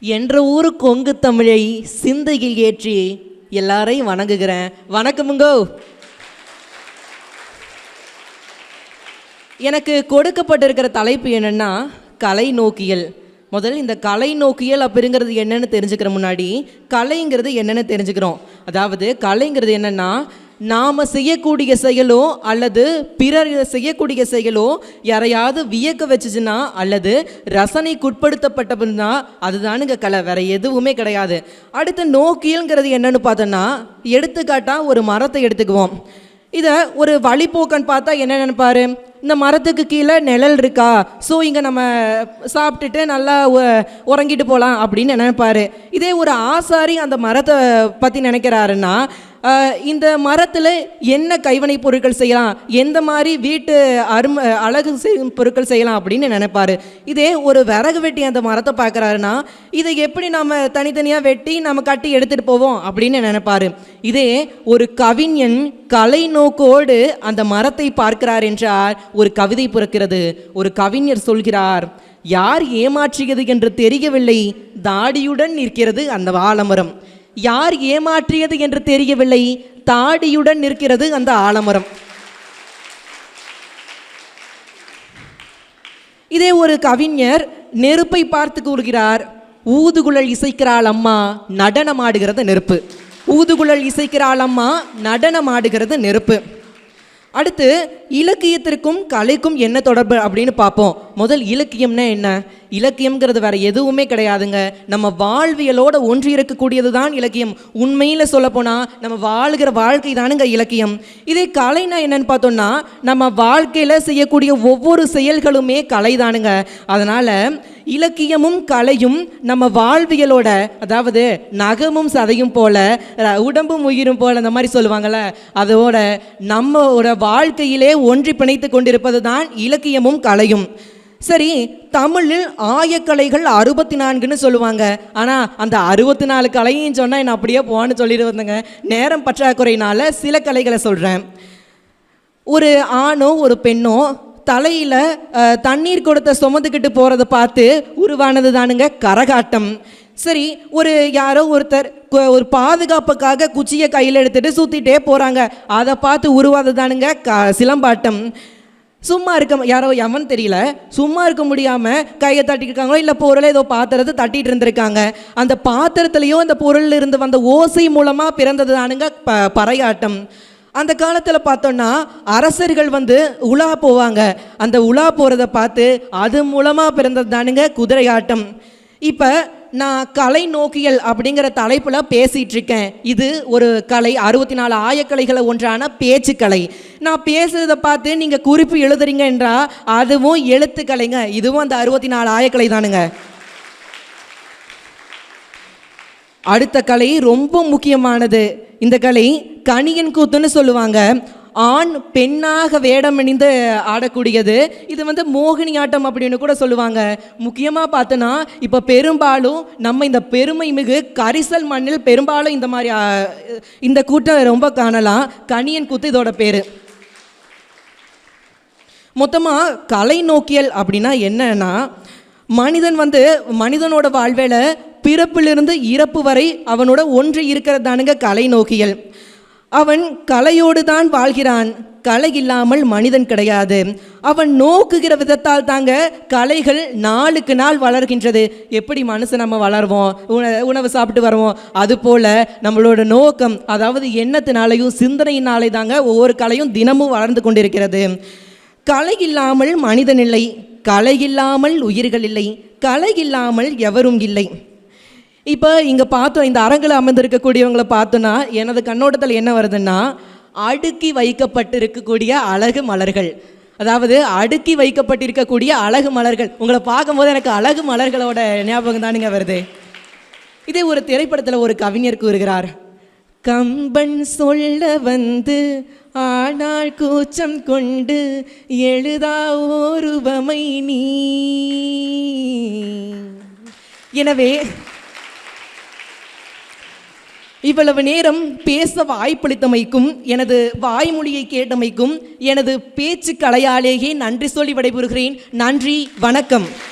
என்ற ஊர் கொங்கு தமிழை சிந்தையில் ஏற்றி எல்லாரையும் வணங்குகிறேன். வணக்கமுங்கோ எனக்கு கொடுக்கப்பட்டிருக்கிற தலைப்பு என்னென்னா கலை நோக்கியல். முதல்ல இந்த கலை நோக்கியல் அப்படிங்கிறது என்னென்னு தெரிஞ்சுக்கிற முன்னாடி கலைங்கிறது என்னென்னு தெரிஞ்சுக்கிறோம். அதாவது கலைங்கிறது என்னென்னா நாம் செய்யக்கூடிய செயலோ அல்லது பிறர் செய்யக்கூடிய செயலோ யாரையாவது வியக்க வச்சுச்சுன்னா அல்லது ரசனைக்குட்படுத்தப்பட்டதுன்னா அதுதானுங்க கலை. வேற எதுவுமே கிடையாது. அடுத்து நோக்கியல்ங்கிறது என்னன்னு பார்த்தோன்னா எடுத்துக்காட்டாக ஒரு மரத்தை எடுத்துக்குவோம். இதை ஒரு வழிபோக்கன் பார்த்தா என்ன நினைப்பாரு? இந்த மரத்துக்கு கீழே நிழல் இருக்கா? ஸோ இங்கே நம்ம சாப்பிட்டுட்டு நல்லா உறங்கிட்டு போகலாம் அப்படின்னு நினைப்பார். இதே ஒரு ஆசாரி அந்த மரத்தை பற்றி நினைக்கிறாருன்னா இந்த மரத்தில் என்ன கைவினை பொருட்கள் செய்யலாம்? எந்த மாதிரி வீட்டு அரும அழகு செய்யும் பொருட்கள் செய்யலாம் அப்படின்னு நினைப்பார். இதே ஒரு விறகு வெட்டி அந்த மரத்தை பார்க்குறாருன்னா இதை எப்படி நம்ம தனித்தனியாக வெட்டி நம்ம கட்டி எடுத்துகிட்டு போவோம் அப்படின்னு நினைப்பார். இதே ஒரு கவிஞன் கலை நோக்கோடு அந்த மரத்தை பார்க்கிறார் என்றால் ஒரு கவிதை பிறக்கிறது. ஒரு கவிஞர் சொல்கிறார் யார் ஏமாற்றியது என்று தெரியவில்லை தாடியுடன் நிற்கிறது அந்த ஆலமரம். யார் ஏமாற்றியது என்று தெரியவில்லை தாடியுடன் நிற்கிறது அந்த ஆலமரம். இதே ஒரு கவிஞர் நெருப்பை பார்த்து கூறுகிறார் ஊதுகுழல் இசைக்கிறாள் அம்மா நடனமாடுகிறது நெருப்பு. ஊதுகுழல் இசைக்கிறாள் அம்மா நடனமாடுகிறது நெருப்பு. அடுத்து இலக்கியத்திற்கும் கலைக்கும் என்ன தொடர்பு அப்படின்னு பார்ப்போம். முதல் இலக்கியம்னா என்ன? இலக்கியம்ங்கிறது வேற எதுவுமே கிடையாதுங்க. நம்ம வாழ்வியலோட ஒன்றி இருக்கக்கூடியது தான் இலக்கியம். உண்மையில் சொல்லப்போனால் நம்ம வாழ்கிற வாழ்க்கை தானுங்க இலக்கியம். இதே கலைனா என்னன்னு பார்த்தோம்னா நம்ம வாழ்க்கையில் செய்யக்கூடிய ஒவ்வொரு செயல்களுமே கலை தானுங்க அதனால் இலக்கியமும் கலையும் நம்ம வாழ்வியலோட அதாவது நகமும் சதையும் போல ர- உடம்பும் உயிரும் போல அந்த மாதிரி சொல்லுவாங்கள்ல அதோட நம்மோட வாழ்க்கையிலே ஒன்றி பிணைத்து கொண்டிருப்பது தான் இலக்கியமும் கலையும். சரி தமிழில் ஆயக்கலைகள் அறுபத்தி நான்குன்னு சொல்லுவாங்க. ஆனால் அந்த அறுபத்தி நாலு கலையும் சொன்னால் என்ன அப்படியே போன்னு சொல்லிட்டு வந்தேங்க. நேரம் பற்றாக்குறையினால சில கலைகளை சொல்கிறேன் ஒரு ஆணோ ஒரு பெண்ணோ தலையில் தண்ணீர் கொடுத்த சுமந்துக்கிட்டு போகிறத பார்த்து உருவானது தானுங்க கரகாட்டம். சரி ஒரு யாரோ ஒருத்தர் ஒரு பாதுகாப்புக்காக குச்சியை கையில் எடுத்துகிட்டு சுற்றிட்டே போகிறாங்க அதை பார்த்து உருவானது தானுங்க க சிலம்பாட்டம். சும்மா இருக்க யாரோ எவன் தெரியல சும்மா இருக்க முடியாமல் கையை தட்டிட்டு இருக்காங்களோ இல்லை பொருளை ஏதோ பாத்திரத்தை தட்டிட்டு இருந்திருக்காங்க. அந்த பாத்திரத்துலேயோ அந்த பொருளில் இருந்து வந்த ஓசை மூலமாக பிறந்தது தானுங்க ப பறையாட்டம். அந்த காலத்தில் பார்த்தோன்னா அரசர்கள் வந்து உலா போவாங்க. அந்த உலா போகிறத பார்த்து அது மூலமாக பிறந்தது தானுங்க குதிரையாட்டம். இப்போ நான் கலை நோக்கியல் அப்படிங்கிற தலைப்பில் பேசிகிட்ருக்கேன் இது ஒரு கலை அறுபத்தி நாலு ஆயக்கலைகளை ஒன்றான பேச்சுக்கலை. நான் பேசுறதை பார்த்து நீங்கள் குறிப்பு எழுதுறீங்க என்றால் அதுவும் எழுத்துக்கலைங்க இதுவும் அந்த அறுபத்தி நாலு ஆயக்கலை தானுங்க. அடுத்த கலை ரொம்ப முக்கியமானது. இந்த கலை கணியன் கூத்துன்னு சொல்லுவாங்க. ஆண் பெண்ணாக வேடம் அணிந்து ஆடக்கூடியது. இது வந்து மோகினி ஆட்டம் அப்படின்னு கூட சொல்லுவாங்க. முக்கியமாக பார்த்தோன்னா இப்போ பெரும்பாலும் நம்ம இந்த பெருமை மிகு கரிசல் மண்ணில் பெரும்பாலும் இந்த மாதிரி இந்த கூட்டம் ரொம்ப காணலாம். கணியன் கூத்து இதோட பேர். மொத்தமாக கலை நோக்கியல் அப்படின்னா என்னன்னா மனிதன் வந்து மனிதனோட வாழ்வேல பிறப்பிலிருந்து இறப்பு வரை அவனோட ஒன்று இருக்கிறதானுங்க கலை நோக்கியல். அவன் கலையோடு தான் வாழ்கிறான். கலை இல்லாமல் மனிதன் கிடையாது. அவன் நோக்குகிற விதத்தால் தாங்க கலைகள் நாளுக்கு நாள் வளர்கின்றது. எப்படி மனசு நம்ம வளருவோம்? உண உணவு சாப்பிட்டு வருவோம். அதுபோல் நம்மளோட நோக்கம் அதாவது எண்ணத்தினாலையும் சிந்தனையினாலே தாங்க ஒவ்வொரு கலையும் தினமும் வளர்ந்து கொண்டிருக்கிறது. கலை இல்லாமல் மனிதன் இல்லை. கலை இல்லாமல் உயிர்கள் இல்லை. கலை இல்லாமல் எவரும் இல்லை. இப்போ இங்கே பார்த்தோம் இந்த அரங்கில் அமர்ந்திருக்கக்கூடியவங்களை பார்த்தோன்னா எனது கண்ணோட்டத்தில் என்ன வருதுன்னா அடுக்கி வைக்கப்பட்டிருக்கக்கூடிய அழகு மலர்கள். அதாவது அடுக்கி வைக்கப்பட்டிருக்கக்கூடிய அழகு மலர்கள். உங்களை பார்க்கும்போது எனக்கு அழகு மலர்களோட ஞாபகம் தானுங்க வருது. இதே ஒரு திரைப்படத்தில் ஒரு கவிஞர் கூறுகிறார். கம்பன் சொல்ல வந்து ஆனால் கூச்சம் கொண்டு எழுதா ஓருவமை நீ. எனவே இவ்வளவு நேரம் பேச வாய்ப்பளித்தமைக்கும் எனது வாய்மொழியை கேட்டமைக்கும் எனது பேச்சு கலையாலேயே நன்றி சொல்லி விடைபெறுகிறேன். நன்றி வணக்கம்.